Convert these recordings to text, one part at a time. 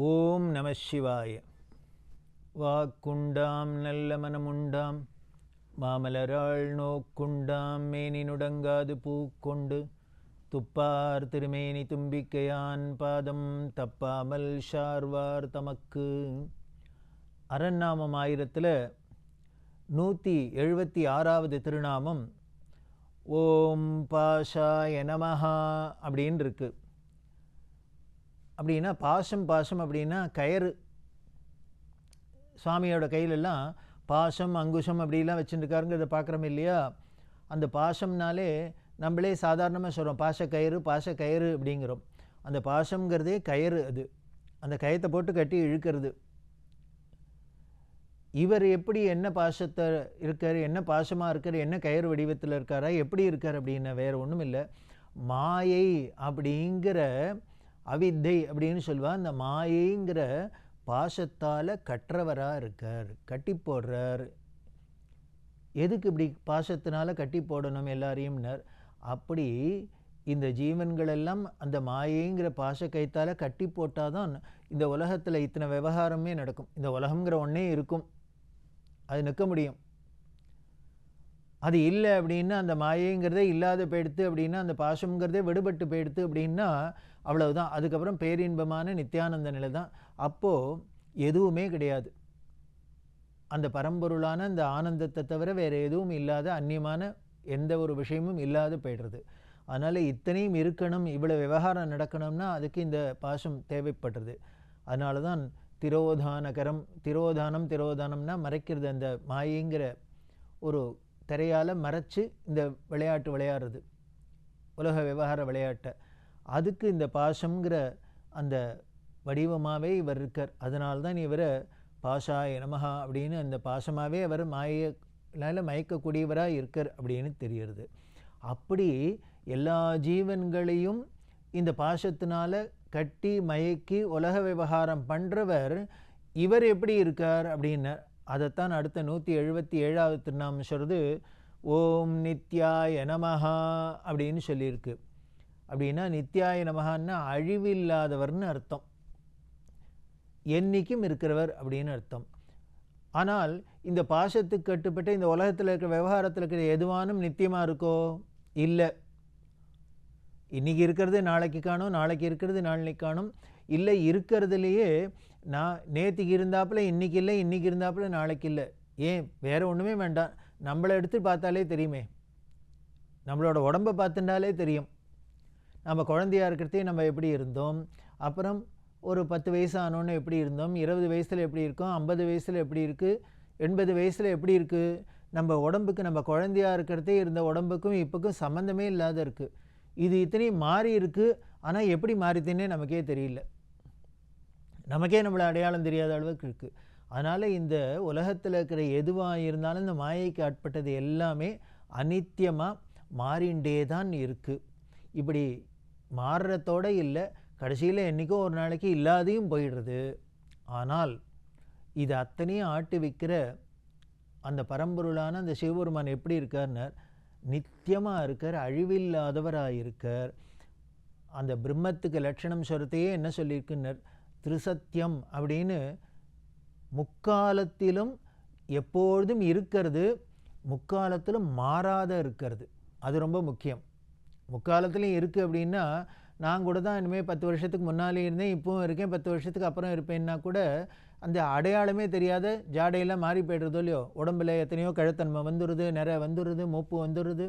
ஓம் நம சிவாய. வாக்குண்டாம் நல்ல மனமுண்டாம். மாமலராள் நோக்குண்டாம் மேனி நுடங்காது பூக்கொண்டு. துப்பார் திருமேனி தும்பிக்கையான் பாதம் தப்பாமல் ஷார்வார் தமக்கு. அரண்நாமம் ஆயிரத்தில் நூற்றி எழுபத்தி ஆறாவது திருநாமம் ஓம் பாஷாய நமஹா அப்படின்னு இருக்குது அப்படின்னா பாசம் பாசம் அப்படின்னா கயறு. சுவாமியோட கையிலெல்லாம் பாசம் அங்குஷம் அப்படிலாம் வச்சுட்டுருக்காருங்கிறத பார்க்குறோம் இல்லையா? அந்த பாசம்னாலே நம்மளே சாதாரணமாக சொல்கிறோம் பாச கயிறு பாச கயிறு அப்படிங்கிறோம். அந்த பாசம்ங்கிறதே கயிறு அது. அந்த கயத்தை போட்டு கட்டி இழுக்கிறது. இவர் எப்படி என்ன பாசத்தை இருக்கார் என்ன பாசமாக இருக்கார் என்ன கயிறு வடிவத்தில் இருக்காரா எப்படி இருக்கார் அப்படின்னா வேறு ஒன்றும் இல்லை மாயை அப்படிங்கிற அவித்தை அப்படின்னு சொல்லுவாள் அந்த மாயைங்கிற பாசத்தால் கற்றவராக இருக்கார். கட்டி போடுறார். எதுக்கு இப்படி பாசத்தினால கட்டி போடணும் எல்லாரையும்னர். அப்படி இந்த ஜீவன்கள் எல்லாம் அந்த மாயைங்கிற பாச கைத்தால் கட்டி போட்டால் தான் இந்த உலகத்தில் இத்தனை விவகாரமே நடக்கும். இந்த உலகங்கிற ஒன்றே இருக்கும். அது நிற்க முடியும். அது இல்லை அப்படின்னா அந்த மாயைங்கிறதே இல்லாத போயிடுத்து அப்படின்னா அந்த பாசங்கிறதே விடுபட்டு போயிடுத்து அப்படின்னா அவ்வளவுதான். அதுக்கப்புறம் பேரின்பமான நித்தியானந்த நிலை தான் அப்போது எதுவுமே கிடையாது. அந்த பரம்பொருளான அந்த ஆனந்தத்தை தவிர வேறு எதுவும் இல்லாத அந்நியமான எந்த ஒரு விஷயமும் இல்லாத போய்டுறது. அதனால் இத்தனையும் இருக்கணும் இவ்வளோ விவகாரம் நடக்கணும்னா அதுக்கு இந்த பாசம் தேவைப்படுறது. அதனால தான் திரோதானகரம் திரோதானம் திரோதானம்னா மறைக்கிறது. அந்த மாயைங்கிற ஒரு திரையால் மறைச்சு இந்த விளையாட்டு விளையாடுறது. உலக விவகார விளையாட்டை. அதுக்கு இந்த பாஷங்கிற அந்த வடிவமாகவே இவர் இருக்கார். அதனால தான் இவரை பாஷாய நமஹா அப்படின்னு அந்த பாசமாகவே அவர் மாயினால் மயக்கக்கூடியவராக இருக்கார் அப்படின்னு தெரியறது அப்படி எல்லா ஜீவன்களையும் இந்த பாஷத்தினால கட்டி மயக்கி உலக விவகாரம் பண்ணுறவர் இவர் எப்படி இருக்கார் அப்படின்னார். அதைத்தான் அடுத்த நூற்றி எழுபத்தி ஏழாவது திருநாமம் சொல்கிறது ஓம் நித்யாய நமஹா அப்படின்னு சொல்லியிருக்கு. அப்படின்னா நித்யாய நமகான்னா அழிவில்லாதவர்னு அர்த்தம். என்றைக்கும் இருக்கிறவர் அப்படின்னு அர்த்தம். ஆனால் இந்த பாசத்துக்கு கட்டுப்பட்ட இந்த உலகத்தில் இருக்கிற விவகாரத்தில் இருக்கிற எதுவானும் நித்தியமாக இருக்கோ? இல்லை. இன்றைக்கி இருக்கிறது நாளைக்கு காணும் நாளைக்கு இருக்கிறது நாளைக்கு காணும். இல்லை இருக்கிறதுலையே நான் நேற்றுக்கு இருந்தாப்புல இன்றைக்கி இல்லை இன்றைக்கி இருந்தாப்புல நாளைக்கு இல்லை. ஏன்? வேறு ஒன்றுமே வேண்டாம். நம்மளை எடுத்து பார்த்தாலே தெரியுமே. நம்மளோட உடம்பை பார்த்துட்டாலே தெரியும். நம்ம குழந்தையாக இருக்கிறதே நம்ம எப்படி இருந்தோம்? அப்புறம் ஒரு பத்து வயசு ஆனோன்னு எப்படி இருந்தோம்? இருபது வயசில் எப்படி இருக்கோம்? ஐம்பது வயசில் எப்படி இருக்குது எண்பது வயசில் எப்படி இருக்குது நம்ம உடம்புக்கு நம்ம குழந்தையாக இருக்கிறதே இருந்த உடம்புக்கும் இப்போக்கும் சம்மந்தமே இல்லாத இருக்குது இது இத்தனையும் மாறி இருக்குது ஆனால் எப்படி மாறித்துன்னே நமக்கே தெரியல. நமக்கே நம்மளை அடையாளம் தெரியாத அளவுக்கு இருக்குது அதனால் இந்த உலகத்தில் இருக்கிற எதுவாக இருந்தாலும் இந்த மாயைக்கு ஆட்பட்டது எல்லாமே அனித்தியமாக மாறிண்டே தான் இருக்குது இப்படி மாறுறதோடு இல்லை. கடைசியில் என்றைக்கோ ஒரு நாளைக்கு இல்லாதையும் போயிடுறது. ஆனால் இது அத்தனையும் ஆட்டு விற்கிற அந்த பரம்பொருளான அந்த சிவபெருமான் எப்படி இருக்கார்னார்? நித்தியமாக இருக்கார் அழிவில்லாதவராக இருக்கார் அந்த பிரம்மத்துக்கு லட்சணம் சொல்கிறதையே என்ன சொல்லியிருக்குன்னர்? திருசத்தியம் அப்படின்னு முக்காலத்திலும் எப்பொழுதும் இருக்கிறது முக்காலத்திலும் மாறாத இருக்கிறது. அது ரொம்ப முக்கியம். முக்காலத்துலேயும் இருக்குது அப்படின்னா நான் கூட தான் இனிமேல் பத்து வருஷத்துக்கு முன்னாலே இருந்தேன் இப்போவும் இருக்கேன் பத்து வருஷத்துக்கு அப்புறம் இருப்பேன்னா கூட அந்த அடையாளமே தெரியாத ஜாடையெல்லாம் மாறி போய்டுறதோ இல்லையோ? உடம்புல எத்தனையோ கழுத்தன்மை வந்துடுது நிற வந்துடுது மூப்பு வந்துடுது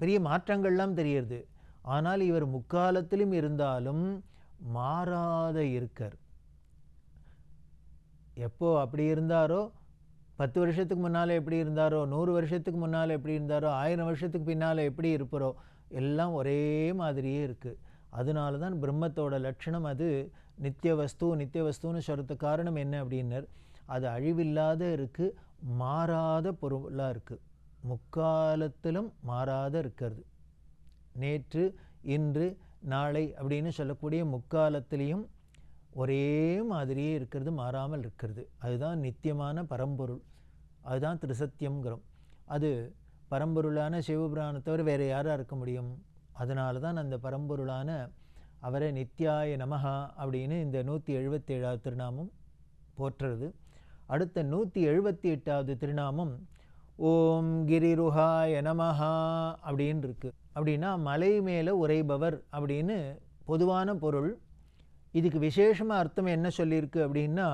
பெரிய மாற்றங்கள்லாம் தெரியுது. ஆனால் இவர் முக்காலத்திலும் இருந்தாலும் மாறாத இருக்கார். எப்போ அப்படி இருந்தாரோ பத்து வருஷத்துக்கு முன்னால் எப்படி இருந்தாரோ நூறு வருஷத்துக்கு முன்னால் எப்படி இருந்தாரோ ஆயிரம் வருஷத்துக்கு பின்னால் எப்படி இருப்பாரோ எல்லாம் ஒரே மாதிரியே இருக்குது அதனால தான் பிரம்மத்தோட லட்சணம் அது. நித்திய வஸ்து நித்திய வஸ்துன்னு சொல்கிறதுக்கு காரணம் என்ன அப்படின்னர். அது அழிவில்லாத இருக்குது மாறாத பொருளாக இருக்குது முக்காலத்திலும் மாறாத இருக்கிறது. நேற்று இன்று நாளை அப்படின்னு சொல்லக்கூடிய முக்காலத்திலையும் ஒரே மாதிரியே இருக்கிறது மாறாமல் இருக்கிறது. அதுதான் நித்தியமான பரம்பொருள். அதுதான் திருசத்தியம்ங்கிறோம். அது பரம்பொருளான சிவபுராணத்தை தவிர வேறு யாராக இருக்க முடியும்? அதனால தான் அந்த பரம்பொருளான அவரை நித்யாய நமகா அப்படின்னு இந்த நூற்றி எழுபத்தேழாவது திருநாமம் போற்றுறது. அடுத்த நூற்றி எழுபத்தி எட்டாவது திருநாமம் ஓம் கிரிருஹாய நமஹா அப்படின்னு இருக்கு அப்படின்னா மலை மேலே உரைபவர் அப்படின்னு பொதுவான பொருள். இதுக்கு விசேஷமாக அர்த்தம் என்ன சொல்லியிருக்கு அப்படின்னா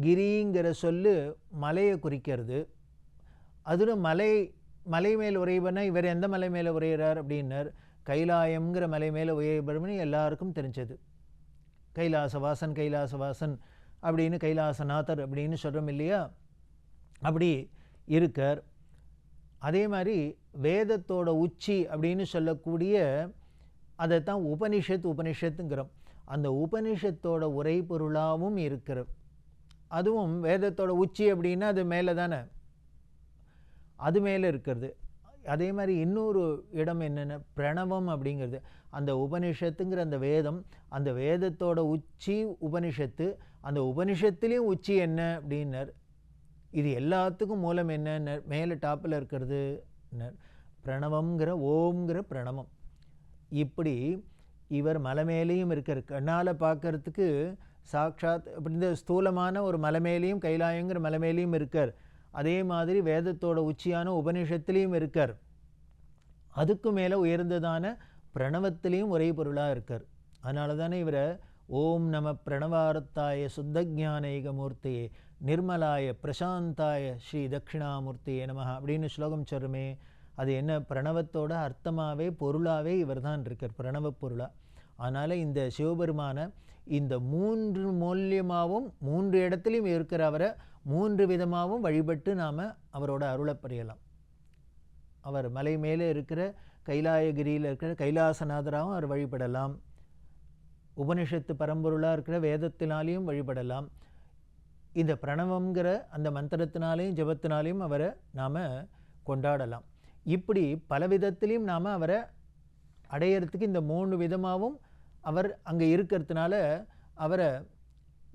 கிரிங்கிற சொல்லு மலையை குறிக்கிறது. அதில் மலை மலை மேல் உரைபனா இவர் எந்த மலை மேலே உரையிறார் அப்படின்னர். கைலாயம்ங்கிற மலை மேலே உரைபவர்னு எல்லாருக்கும் தெரிஞ்சது. கைலாசவாசன் கைலாசவாசன் அப்படின்னு கைலாசநாதர் அப்படின்னு சொல்கிறோம் இல்லையா? அப்படி இருக்கார். அதே மாதிரி வேதத்தோட உச்சி அப்படின்னு சொல்லக்கூடிய அதை தான் உபனிஷத் உபனிஷத்துங்கிறோம். அந்த உபனிஷத்தோட உரை பொருளாகவும் இருக்கிற அதுவும் வேதத்தோட உச்சி அப்படின்னா அது மேலே தானே? அது மேலே இருக்கிறது. அதே மாதிரி இன்னொரு இடம் என்னென்ன? பிரணவம் அப்படிங்கிறது. அந்த உபனிஷத்துங்கிற அந்த வேதம் அந்த வேதத்தோட உச்சி உபனிஷத்து அந்த உபனிஷத்துலேயும் உச்சி என்ன அப்படின்னர். இது எல்லாத்துக்கும் மூலம் என்ன மேலே டாப்பில் இருக்கிறது பிரணவம்ங்கிற ஓம்ங்கிற பிரணவம். இப்படி இவர் மலை மேலேயும் இருக்கிற கண்ணால் பார்க்கறதுக்கு சாட்சாத் இப்படி இந்த ஸ்தூலமான ஒரு மலை மேலேயும் கைலாயங்கிற மலைமேலையும் இருக்கார். அதே மாதிரி வேதத்தோட உச்சியான உபனிஷத்துலேயும் இருக்கார். அதுக்கு மேலே உயர்ந்ததான பிரணவத்திலையும் ஒரே பொருளாக இருக்கார். அதனால தானே இவரை ஓம் நம பிரணவார்த்தாய சுத்தஜானேகமூர்த்தியே நிர்மலாய பிரசாந்தாய ஸ்ரீ தட்சிணாமூர்த்தியே நம அப்படின்னு ஸ்லோகம் சொல்லுமே அது என்ன பிரணவத்தோட அர்த்தமாகவே பொருளாகவே இவர் தான் இருக்கார் பிரணவ பொருளாக அதனால் இந்த சிவபெருமான இந்த மூன்று மூலியமாகவும் மூன்று இடத்துலையும் இருக்கிற அவரை மூன்று விதமாகவும் வழிபட்டு நாம் அவரோட அருளை பெறையலாம் அவர் மலை மேலே இருக்கிற கைலாயகிரியில் இருக்கிற கைலாசநாதராகவும் அவர் வழிபடலாம். உபனிஷத்து பரம்பொருளாக இருக்கிற வேதத்தினாலேயும் வழிபடலாம். இந்த பிரணவங்கிற அந்த மந்திரத்தினாலேயும் ஜபத்தினாலேயும் அவரை நாம் கொண்டாடலாம். இப்படி பல விதத்திலையும் நாம் அவரை அடையிறதுக்கு இந்த மூணு விதமாகவும் அவர் அங்கே இருக்கிறதுனால அவரை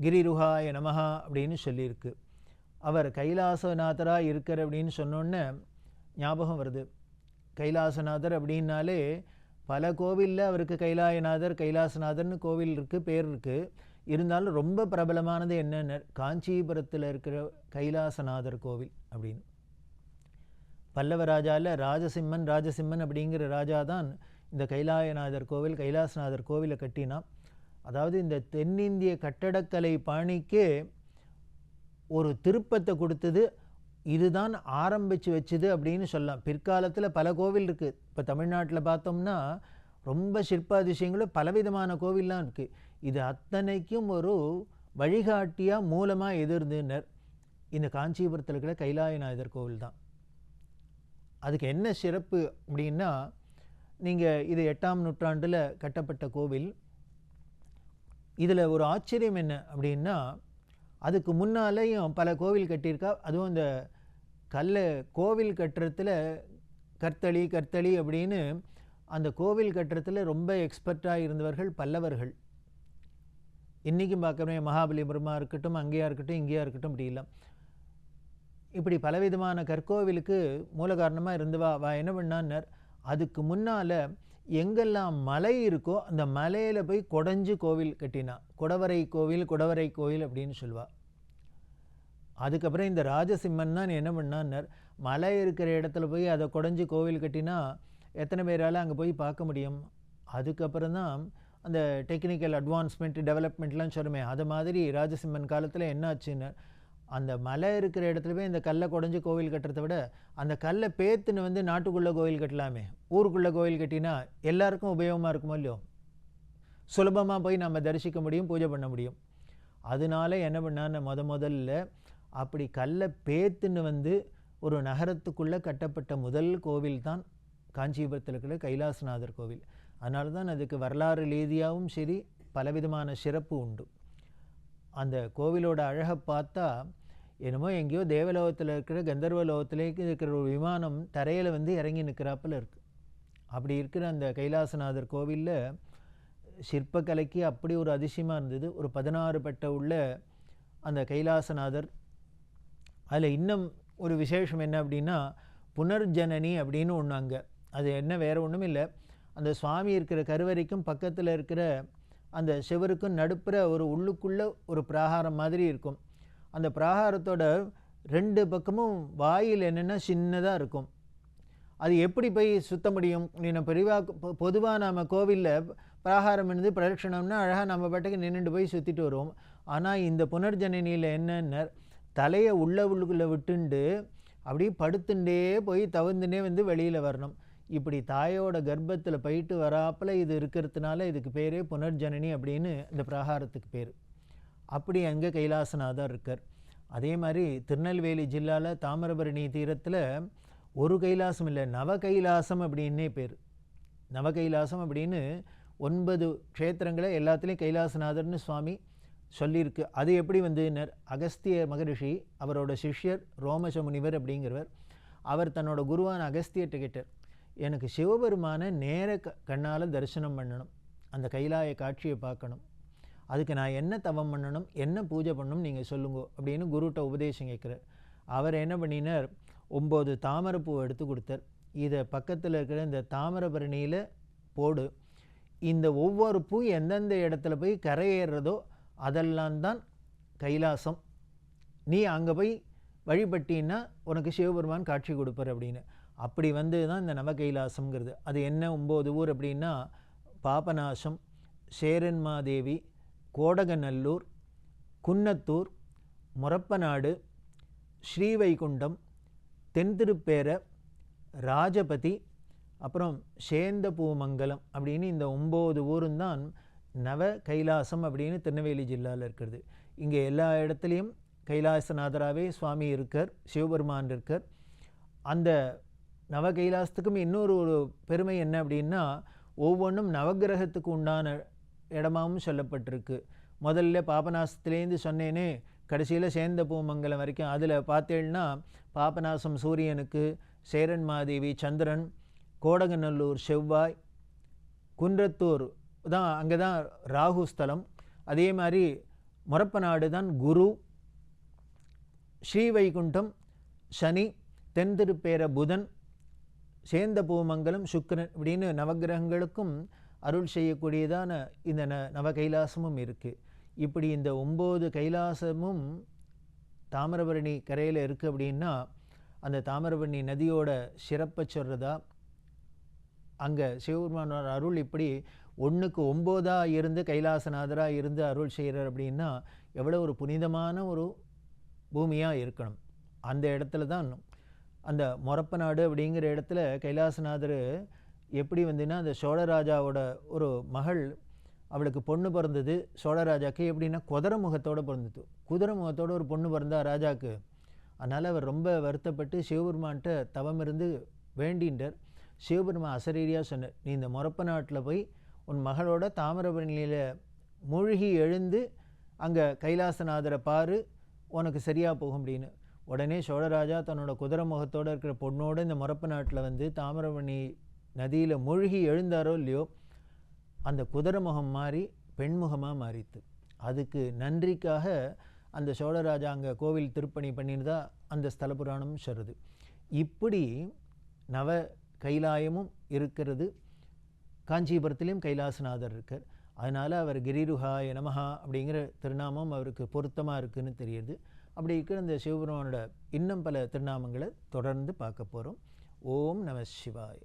கிரிருஹாய நமஹா அப்படின்னு சொல்லியிருக்கு. அவர் கைலாசநாதராக இருக்கார் அப்படின்னு சொன்னோன்னே ஞாபகம் வருது. கைலாசநாதர் அப்படின்னாலே பல கோவிலில் அவருக்கு கைலாயநாதர் கைலாசநாதர்னு கோவில் இருக்குது பேர் இருக்குது இருந்தாலும் ரொம்ப பிரபலமானது என்னென்ன காஞ்சிபுரத்தில் இருக்கிற கைலாசநாதர் கோவில் அப்படின்னு. பல்லவ ராஜாவில் ராஜசிம்மன் ராஜசிம்மன் அப்படிங்கிற ராஜா தான் இந்த கைலாயநாதர் கோவில் கைலாசநாதர் கோவிலை கட்டினான் அதாவது இந்த தென்னிந்திய கட்டடக்கலை பாணிக்கே ஒரு திருப்பத்தை கொடுத்தது இதுதான் ஆரம்பித்து வச்சுது அப்படின்னு சொல்லலாம். பிற்காலத்தில் பல கோவில் இருக்குது இப்போ தமிழ்நாட்டில் பார்த்தோம்னா ரொம்ப சிற்பாதிசயங்களும் பலவிதமான கோவில்லாம் இருக்குது இது அத்தனைக்கும் ஒரு வழிகாட்டியாக மூலமாக எதிர்ந்துனர். இந்த காஞ்சிபுரத்தில் இருக்கிற கைலாயநாதர் கோவில் தான் அதுக்கு என்ன சிறப்பு அப்படின்னா நீங்கள் இது எட்டாம் நூற்றாண்டில் கட்டப்பட்ட கோவில். இதில் ஒரு ஆச்சரியம் என்ன அப்படின்னா அதுக்கு முன்னாலேயும் பல கோவில் கட்டியிருக்கா அதுவும் இந்த கல்லை கோவில் கட்டுறதுல கர்த்தளி கர்த்தளி அப்படின்னு அந்த கோவில் கட்டுறதுல ரொம்ப எக்ஸ்பர்ட்டாக இருந்தவர்கள் பல்லவர்கள். இன்றைக்கும் பார்க்குறோமே மகாபலிபுரமாக இருக்கட்டும் அங்கேயா இருக்கட்டும் இங்கேயா இருக்கட்டும் அப்படி இல்லை. இப்படி பலவிதமான கற்கோவிலுக்கு மூல காரணமாக இருந்தவா வா என்ன பண்ணான்னர்? அதுக்கு முன்னால் எங்கெல்லாம் மலை இருக்கோ அந்த மலையில் போய் கொடைஞ்சு கோவில் கட்டினா குடவரை கோவில் குடவரை கோவில் அப்படின்னு சொல்லுவாள் அதுக்கப்புறம் இந்த ராஜசிம்மன் தான் என்ன பண்ணான்னார் மலை இருக்கிற இடத்துல போய் அதை குடஞ்சி கோவில் கட்டினா எத்தனை பேரால் அங்கே போய் பார்க்க முடியும்? அதுக்கப்புறம் தான் அந்த டெக்னிக்கல் அட்வான்ஸ்மெண்ட் டெவலப்மெண்ட்லாம் சொல்லுமே அது மாதிரி ராஜசிம்மன் காலத்தில் என்ன ஆச்சுன்னு அந்த மலை இருக்கிற இடத்துல போய் இந்த கல்லை குடஞ்சி கோவில் கட்டுறத விட அந்த கல்லை பேத்துன்னு வந்து நாட்டுக்குள்ளே கோவில் கட்டலாமே. ஊருக்குள்ளே கோவில் கட்டினா எல்லாருக்கும் உபயோகமாக இருக்குமோ இல்லையோ? சுலபமாக போய் நம்ம தரிசிக்க முடியும் பூஜை பண்ண முடியும். அதனால என்ன பண்ணான்னு முத முதல்ல அப்படி கல்லை பேத்துன்னு வந்து ஒரு நகரத்துக்குள்ளே கட்டப்பட்ட முதல் கோவில் தான் காஞ்சிபுரத்தில் இருக்கிற கைலாசநாதர் கோவில். அதனால தான் அதுக்கு வரலாறு ரீதியாகவும் சரி பலவிதமான சிறப்பு உண்டு. அந்த கோவிலோட அழகை பார்த்தா என்னமோ எங்கேயோ தேவலோகத்தில் இருக்கிற கந்தர்வ லோகத்திலேக்கு இருக்கிற ஒரு விமானம் தரையில் வந்து இறங்கி நிற்கிறாப்புல இருக்குது அப்படி இருக்கிற அந்த கைலாசநாதர் கோவிலில் சிற்பக்கலைக்கு அப்படி ஒரு அதிசயமாக இருந்தது. ஒரு பதினாறு பட்ட உள்ள அந்த கைலாசநாதர். அதில் இன்னும் ஒரு விசேஷம் என்ன அப்படின்னா புனர்ஜனனி அப்படின்னு ஒன்று அங்கே. அது என்ன வேறு ஒன்றும் இல்லை அந்த சுவாமி இருக்கிற கருவறைக்கும் பக்கத்தில் இருக்கிற அந்த சிவருக்கும் நடுப்புற ஒரு உள்ளுக்குள்ளே ஒரு பிராகாரம் மாதிரி இருக்கும். அந்த பிராகாரத்தோட ரெண்டு பக்கமும் வாயில் என்னென்னா சின்னதாக இருக்கும். அது எப்படி போய் சுத்த முடியும்? நீ பெரிவாக பொதுவாக நம்ம கோவிலில் பிராகாரம் இருந்து பிரதட்சணம்னா அழகாக நம்ம பாட்டுக்கு நின்றுட்டு போய் சுற்றிட்டு வருவோம். ஆனால் இந்த புனர்ஜனனியில் என்னென்ன தலையை உள்ள உள்ளுக்குள்ளே விட்டுண்டு அப்படியே படுத்துண்டே போய் தவிர்த்துனே வந்து வெளியில் வரணும். இப்படி தாயோட கர்ப்பத்தில் போயிட்டு வராப்பில் இது இருக்கிறதுனால இதுக்கு பேரே புனர்ஜனனி அப்படின்னு இந்த பிரகாரத்துக்கு பேர். அப்படி அங்கே கைலாசநாதர் இருக்கார். அதே மாதிரி திருநெல்வேலி ஜில்லாவில் தாமிரபரணி தீரத்தில் ஒரு கைலாசம் இல்லை நவ கைலாசம் அப்படின்னே பேர். நவ கைலாசம் அப்படின்னு ஒன்பது க்ஷேத்திரங்களை எல்லாத்துலேயும் கைலாசநாதர்னு சுவாமி சொல்லியிருக்கு. அது எப்படி வந்து அகஸ்திய மகரிஷி அவரோட சிஷ்யர் ரோமச முனிவர் அப்படிங்கிறவர் அவர் தன்னோட குருவான அகஸ்தியர்கிட்ட கேட்டார். எனக்கு சிவபெருமானை நேர க கண்ணால் தரிசனம் பண்ணணும். அந்த கைலாய காட்சியை பார்க்கணும். அதுக்கு நான் என்ன தவம் பண்ணணும் என்ன பூஜை பண்ணணும் நீங்கள் சொல்லுங்க அப்படின்னு குருட்ட உபதேசம் கேட்குறார். அவர் என்ன பண்ணினார்? ஒம்பது தாமரைப்பூ எடுத்து கொடுத்தார். இதை பக்கத்தில் இருக்கிற இந்த தாமரபரணியில் போடு. இந்த ஒவ்வொரு பூ எந்தெந்த இடத்துல போய் கரையேறதோ அதெல்லாம் தான் கைலாசம். நீ அங்கே போய் வழிபட்டின்னா உனக்கு சிவபெருமான் காட்சி கொடுப்பார் அப்படின்னு. அப்படி வந்து தான் இந்த நவகைலாசம்ங்கிறது அது என்ன? ஒம்பது ஊர் அப்படின்னா பாபநாசம் சேரன்மாதேவி கோடகநல்லூர் குன்னத்தூர் முரப்பநாடு ஸ்ரீவைகுண்டம் தென்திருப்பேர ராஜபதி அப்புறம் சேந்தபூமங்கலம் அப்படின்னு இந்த ஒம்பது ஊரும் தான் நவ கைலாசம் அப்படின்னு திருநெல்வேலி ஜில்லாவில் இருக்கிறது. இங்கே எல்லா இடத்துலையும் கைலாசநாதராகவே சுவாமி இருக்கார் சிவபெருமான் இருக்கார். அந்த நவ கைலாசத்துக்கும் இன்னொரு ஒரு பெருமை என்ன அப்படின்னா ஒவ்வொன்றும் நவகிரகத்துக்கு உண்டான இடமாவும் சொல்லப்பட்டிருக்கு. முதல்ல பாபநாசத்துலேருந்து சொன்னேனே கடைசியில் சேர்ந்த பூமங்கலம் வரைக்கும் அதில் பார்த்தேன்னா பாபநாசம் சூரியனுக்கு சேரன் மாதேவி சந்திரன் கோடகநல்லூர் செவ்வாய் குன்றத்தூர் தான் அங்கே தான் ராகு ஸ்தலம். அதே மாதிரி முரப்பநாடு தான் குரு ஸ்ரீவைகுண்டம் சனி தென்திருப்பேர புதன் சேந்த பூமங்கலம் சுக்கரன் இப்படின்னு நவகிரகங்களுக்கும் அருள் செய்யக்கூடியதான இந்த ந நவ கைலாசமும் இருக்குது இப்படி இந்த ஒம்பது கைலாசமும் தாமிரபரணி கரையில் இருக்குது அப்படின்னா அந்த தாமிரபரணி நதியோட சிறப்பை சொல்கிறதா அங்கே சிவபெருமானோட அருள் இப்படி ஒன்றுக்கு ஒம்போதாக இருந்து கைலாசநாதராக இருந்து அருள் செய்கிறார் அப்படின்னா எவ்வளோ ஒரு புனிதமான ஒரு பூமியாக இருக்கணும். அந்த இடத்துல தான் அந்த மொரப்பநாடு அப்படிங்கிற இடத்துல கைலாசநாதர் எப்படி வந்துன்னா அந்த சோழராஜாவோட ஒரு மகள் அவளுக்கு பொண்ணு பிறந்தது. சோழராஜாக்கு எப்படின்னா குதிரை முகத்தோடு பிறந்தது. குதிரை முகத்தோடு ஒரு பொண்ணு பிறந்தா ராஜாவுக்கு அதனால் அவர் ரொம்ப வருத்தப்பட்டு சிவபெருமான்கிட்ட தவம் இருந்து வேண்டின்றார். சிவபெருமான் அசரீரியாக சொன்னார் நீ இந்த மொரப்ப நாட்டில் போய் உன் மகளோட தாமிரபரணியில் மூழ்கி எழுந்து அங்கே கைலாசநாதரை பாரு உனக்கு சரியாக போகும் அப்படின்னு. உடனே சோழராஜா தன்னோட குதிரை முகத்தோடு இருக்கிற பொண்ணோடு இந்த மொரப்ப நாட்டில் வந்து தாமிரபரணி நதியில் மூழ்கி எழுந்தாரோ இல்லையோ அந்த குதிரை முகம் மாறி பெண்முகமாக மாறித்து. அதுக்கு நன்றிக்காக அந்த சோழராஜா அங்கே கோவில் திருப்பணி பண்ணியிருந்தா அந்த ஸ்தல புராணம் சொல்லுது இப்படி நவ கைலாயமும் இருக்கிறது. காஞ்சிபுரத்துலேயும் கைலாசநாதர் இருக்கார். அதனால் அவர் கிரிருஹாய நமஹா அப்படிங்கிற திருநாமம் அவருக்கு பொருத்தமாக இருக்குதுன்னு தெரியுது. அப்படி இருக்கிற இந்த சிவபெருமானோட இன்னும் பல திருநாமங்களை தொடர்ந்து பார்க்க போகிறோம் ஓம் நம சிவாய்.